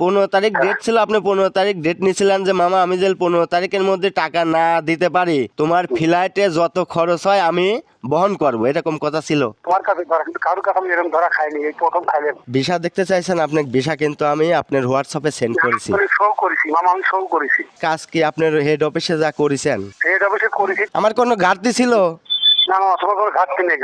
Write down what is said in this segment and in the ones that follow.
পনেরো তারিখ ডেট ছিল আপনি পনেরো তারিখ ডেট নিয়েছিলেন যে মামা আমি যে পনেরো তারিখের মধ্যে টাকা না দিতে পারি তোমার ফ্লাইটে যত খরচ হয় আমি বহন করব। এরকম কথা ছিল। তোমার কাছে ধরা কিন্তু কারোর কাছে আমি এরকম ধরা খাইনি এই প্রথম খাইলেন। ভিসা দেখতে চাইছেন আপনি ভিসা কিন্তু আমি আপনার হোয়াটসঅ্যাপে সেন্ড করেছি। আমি শো করেছি মামা আমি শো করেছি। কাজ কি আপনার হেড অফিসে যা করেছেন? হেড অফিসে করেছি। আমার কোনো ঘাটতি ছিল?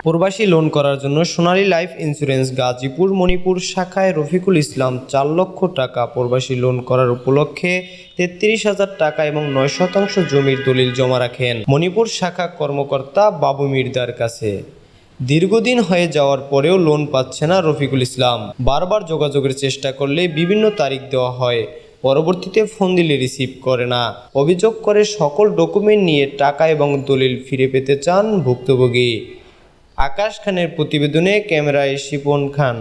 প্রবাসী লোন করার জন্য সোনালী লাইফ ইন্স্যুরেন্স গাজীপুর, মণিপুর শাখায় রফিকুল ইসলাম চার লক্ষ টাকা প্রবাসী লোন করার উপলক্ষে তেত্রিশ হাজার টাকা এবং নয় শতাংশ জমির দলিল জমা রাখেন মণিপুর শাখা কর্মকর্তা বাবু মির্দার কাছে। দীর্ঘদিন হয়ে যাওয়ার পরেও লোন পাচ্ছে না রফিকুল ইসলাম। বারবার যোগাযোগের চেষ্টা করলে বিভিন্ন তারিখ দেওয়া হয়। পরবর্তীতে ফোন দিলে রিসিভ করে না। অভিযোগ করে সকল ডকুমেন্ট নিয়ে টাকা এবং দলিল ফিরে পেতে চান ভুক্তভোগী। আকাশ খানের প্রতিবেদনে ক্যামেরায় শিপন খান।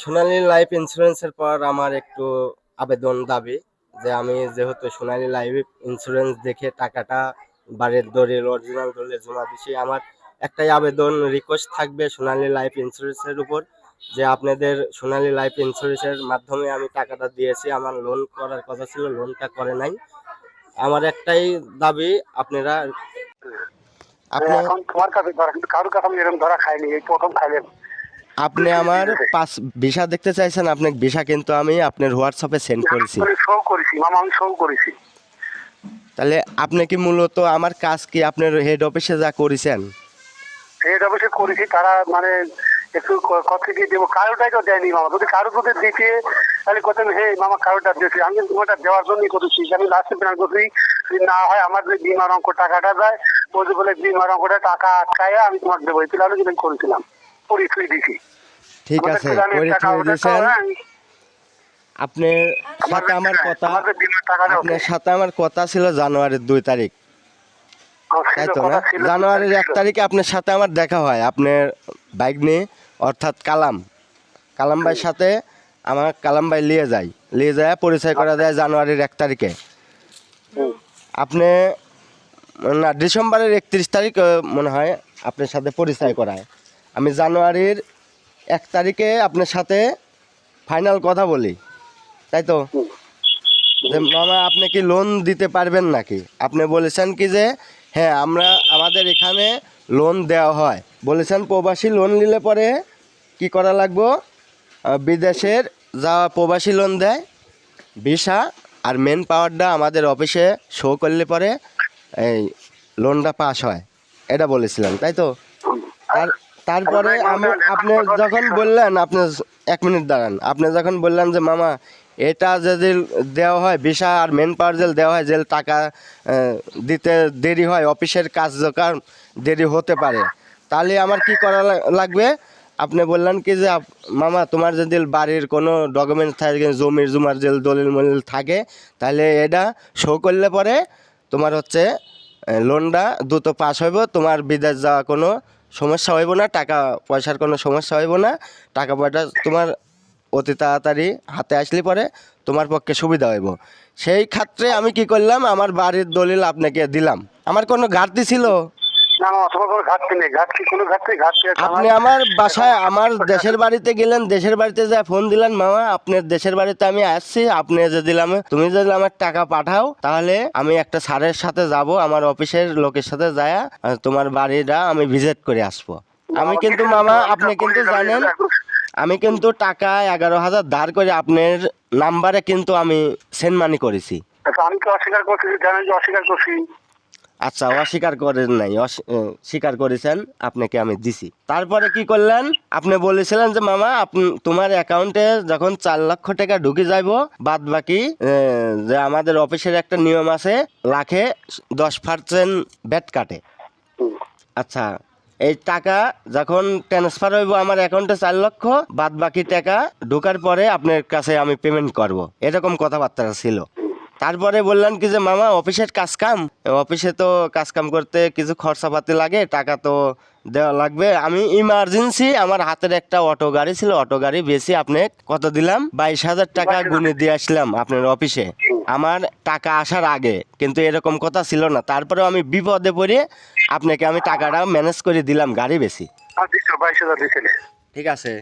সোনালী লাইফ ইন্স্যুরেন্সের পর আমার একটু আবেদন দাবি যে আমি যেহেতু সোনালী লাইফ ইন্স্যুরেন্স দেখে টাকাটা বাড়ির দলিল অরিজিনাল দলিল জমা দিছি আমার একটাই আবেদন রিকোয়েস্ট থাকবে সোনালী লাইফ ইন্স্যুরেন্সের উপর। যে আপনাদের সোনালী লাইফ ইন্স্যুরেন্সের মাধ্যমে আমি টাকাটা দিয়েছি আমার লোন করার কথা ছিল লোনটা করে নাই। আমার একটাই দাবি আপনারা আপনি এখন তোমার কাছে কারোর কাছে আমি এরকম ধরা খাইনি এই প্রথম খাইলেন। আপনি আমার পাস ভিসা দেখতে চাইছেন আপনি ভিসা কিন্তু আমি আপনার হোয়াটসঅ্যাপে সেন্ড করেছি। শো করেছি মামা আমি শো করেছি। তাহলে আপনি কি মূলত আমার কাজ কি আপনার হেড অফিসে যা করেছেন? হেড অফিসে করেছি তারা মানে একটু কথা দিয়ে দেবো কারোটাই তো দেয়নি মামা। যদি কারও যদি দিতে তাহলে করতেন হে মামা কারোটা দিয়েছি। আমি দেওয়ার জন্যই আমি লাস্টে প্ল্যান করছি যদি না হয় আমার যে বিমার অঙ্ক টাকাটা যে বলে বিমার অঙ্কটা টাকা আটকায় আমি তোমার দেবো। এই কিন্তু করেছিলাম পরীক্ষায় দিছি ঠিক আছে আপনার সাথে আমার কথা আপনার সাথে আমার কথা ছিল জানুয়ারির দুই তারিখ। তাই তো না? জানুয়ারির এক তারিখে আপনার সাথে আমার দেখা হয়। আপনার বাইক নিয়ে অর্থাৎ কালাম। কালাম ভাইয়ের সাথে আমার কালাম ভাই নিয়ে যায়। নিয়ে যায়, পরিচয় করা যায় জানুয়ারির এক তারিখে। আপনি না, ডিসেম্বরের একত্রিশ তারিখ মনে হয় আপনার সাথে পরিচয় করায়। আমি জানুয়ারির এক তারিখে আপনার সাথে ফাইনাল কথা বলি। তাই তো? মামা, আপনি কি লোন দিতে পারবেন নাকি? আপনি বলেছেন কি যে হ্যাঁ আমরা, আমাদের এখানে লোন দেওয়া হয়। বলেছেন, প্রবাসী লোন নিলে পরে কি করা লাগবো? বিদেশের যা প্রবাসী লোন দেয়, ভিসা আর মেন পাওয়ারটা আমাদের অফিসে শো করলে পরে এই লোনটা পাস হয়। এটা বলেছিলেন, তাই তো? আর তারপরে আমি, আপনি যখন বললেন, আপনি এক মিনিট দাঁড়ান। আপনি যখন বললেন যে, মামা, এটা যদি দেওয়া হয়, ভিসা আর মেন পাওয়ার জেল দেওয়া হয়, জেল টাকা দিতে দেরি হয় অফিসের কার্যক্রম দেরি হতে পারে। তাহলে আমার কি করা লাগবে? আপনি বললেন কি যে মামা, তোমার যদি বাড়ির কোনো ডকুমেন্ট থাকে, জমির, জুমার যে দলিল, মলিল থাকে, তাহলে এটা শো করলে পরে তোমার হচ্ছে লোনটা দ্রুত পাস হইব, তোমার বিদেশ যাওয়া কোনো সমস্যা হইব না, টাকা পয়সার কোনো সমস্যা হইব না, টাকা পয়সা তোমার অতি তাড়াতাড়ি হাতে আসলে পরে তোমার পক্ষে সুবিধা হইব। সেই ক্ষেত্রে আমি কি করলাম, আমার বাড়ির দলিল আপনাকে দিলাম। আমার কোনো ঘাটতি ছিল? না মামা কোনো ঘাটতি নেই। ঘাটতি কোনো ঘাটতি ঘাটতি আপনি আমার বাসায় আমার দেশের বাড়িতে গেলেন দেশের বাড়িতে যা ফোন দিলেন মামা আপনার দেশের বাড়িতে আমি আসছি আপনি যে দিলাম তুমি যদি আমার টাকা পাঠাও তাহলে আমি একটা স্যারের সাথে যাব আমার অফিসের লোকের সাথে যায় তোমার বাড়িটা আমি ভিজিট করে আসব। আমি কিন্তু মামা আপনি কিন্তু জানেন আমি কিন্তু টাকা এগারো হাজার ধার করে আপনার নাম্বারে কিন্তু আমি সেন্ড মানি করেছি। আমি তো অস্বীকার করছি জানেন যে অস্বীকার করছি। আচ্ছা অস্বীকার করেন নাই। স্বীকার করেছেন আপনাকে আমি দিছি। তারপরে কি করলেন? আপনি বলেছিলেন যে মামা তোমার অ্যাকাউন্টে যখন চার লক্ষ টাকা ঢুকে যাইব বাদ বাকি যে আমাদের অফিসের একটা নিয়ম আছে লাখে দশ পার্সেন্ট ব্যাট কাটে। আচ্ছা এই টাকা যখন ট্রান্সফার হইব আমার অ্যাকাউন্টে চার লক্ষ বাদ বাকি টাকা ঢোকার পরে আপনার কাছে আমি পেমেন্ট করব। এরকম কথাবার্তা ছিল। তারপরে বললেন কি যে মামা অফিসের কাজ কাম অফিসে তো কাজ কাম করতে কিছু খরচাপাতি লাগে টাকা তো দেওয়া লাগবে। আমি ইমার্জেন্সি আমার হাতের একটা অটো গাড়ি ছিল অটো গাড়ি বেশি আপনি কত দিলাম? বাইশ হাজার টাকা গুনে দিয়ে আসলাম আপনার অফিসে। আমার টাকা আসার আগে কিন্তু এরকম কথা ছিল না। তারপরে আমি বিপদে পড়ে আপনাকে আমি টাকাটা ম্যানেজ করে দিলাম গাড়ি বেশি। ঠিক আছে।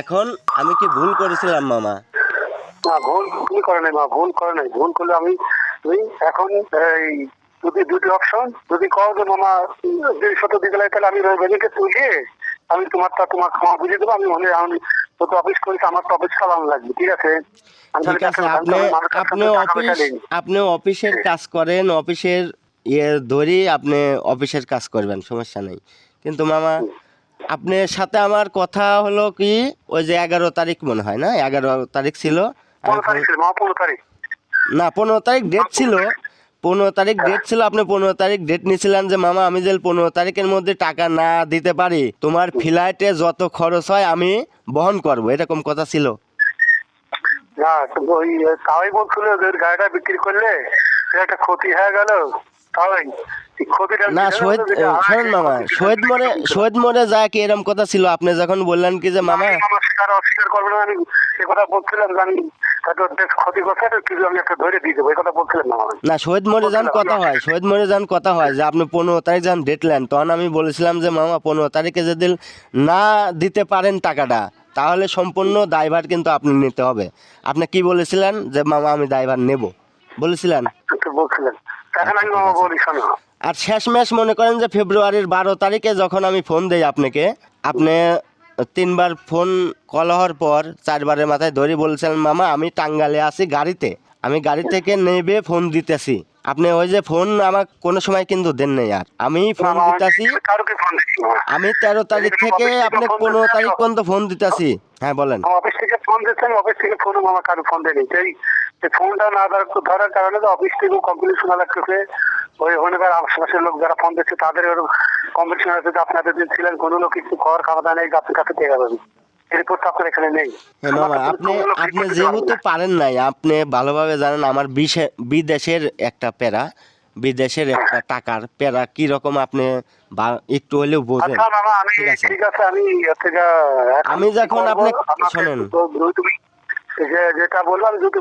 এখন আমি কি ভুল করেছিলাম মামা? না ভুল তুমি করে নাই মা ভুল করে নাই। ভুল করলে আমি তুমি এখন এই যদি দুটি অপশন যদি কও যে মামা দেড় শত দিতে লাগে তাহলে আমি তুলিয়ে আমি তোমারটা তোমার ক্ষমা বুঝিয়ে দেবো আমি মনে আমি যত অফিস আমার তো অফিস চালানো লাগবে ঠিক আছে? ঠিক আছে আপনি আপনি অফিস আপনি অফিসের কাজ করেন অফিসের ইয়ে ধরি আপনি অফিসের কাজ করবেন সমস্যা নেই। কিন্তু মামা আপনার সাথে আমার কথা হলো কি ওই যে এগারো তারিখ মনে হয় না এগারো তারিখ ছিল না পনেরো তারিখ ডেট ছিল। পনেরো তারিখ ডেট ছিল আপনি পনেরো তারিখ ডেট নিয়েছিলেন যে মামা আমি যে পনেরো তারিখের মধ্যে টাকা না দিতে পারি তোমার ফ্লাইটে যত খরচ হয় আমি বহন করব। এরকম কথা ছিল। না ওই তাই বলছিল যে গাড়িটা বিক্রি করলে একটা ক্ষতি হয়ে গেল। তাই এই ক্ষতিটা না শহীদ শোনেন মামা শহীদ মোড়ে শহীদ মোড়ে যায় কি এরকম কথা ছিল? আপনি যখন বললেন কি যে মামা স্বীকার অস্বীকার করবে না আমি সে কথা বলছিলাম যে আমি হয়তো বেশ ক্ষতি করছে কিছু আমি একটা ধরে দিয়ে দেবো এই কথা বলছিলাম না না শহীদ মোড়ে যান কথা হয় শহীদ মোড়ে যান কথা হয় যে আপনি পনেরো তারিখ যান ডেট তখন আমি বলেছিলাম যে মামা পনেরো তারিখে যদি না দিতে পারেন টাকাটা তাহলে সম্পূর্ণ দায়ভার কিন্তু আপনি নিতে হবে। আপনি কি বলেছিলেন? যে মামা আমি দায়ভার নেব। বলেছিলেন? তো বলছিলেন। এখন আমি মামা বলি শোনো। আর শেষমেশ মনে করেন যে ফেব্রুয়ারির বারো তারিখে যখন আমি ফোন দেই আপনাকে আপনি তিনবার ফোন কল হওয়ার পর চারবারের মাথায় ধরে বলছিলেন মামা আমি টাঙ্গালে আছি গাড়িতে। আমি গাড়ি থেকে নেবে ফোন দিতেছি। আপনি ওই যে ফোন আমার কোনো সময় কিন্তু দেন নাই আর। আমি ফোন দিতেছি। আমি তেরো তারিখ থেকে আপনি পনেরো তারিখ পর্যন্ত ফোন দিতেছি। হ্যাঁ বলেন। অফিস থেকে ফোন দিচ্ছে আমি অফিস থেকে ফোন মামা কারও ফোন দেয়নি। এই ফোনটা না ধরার কারণে তো অফিস থেকেও কমপ্লেন শোনা লাগতেছে। ওই ওখানকার আশেপাশের লোক যারা ফোন দিচ্ছে তাদের কমপ্লেন শোনা যাচ্ছে যে আপনাদের যে ছিলেন কোনো লোক কিছু খাওয়ার খাওয়া দাওয়া নেই আপনার কাছে পেয়ে যাবেন। হ্যাঁ আপনি আপনি যেহেতু পারেন নাই আপনি ভালোভাবে জানেন আমার বিদেশের একটা প্যারা বিদেশের একটা টাকার প্যারা কি রকম আপনি একটু হলেও বোঝেন। আচ্ছা আমি ঠিক আছে। আমি যখন আপনি- শোনেন। যেটা বললাম যদি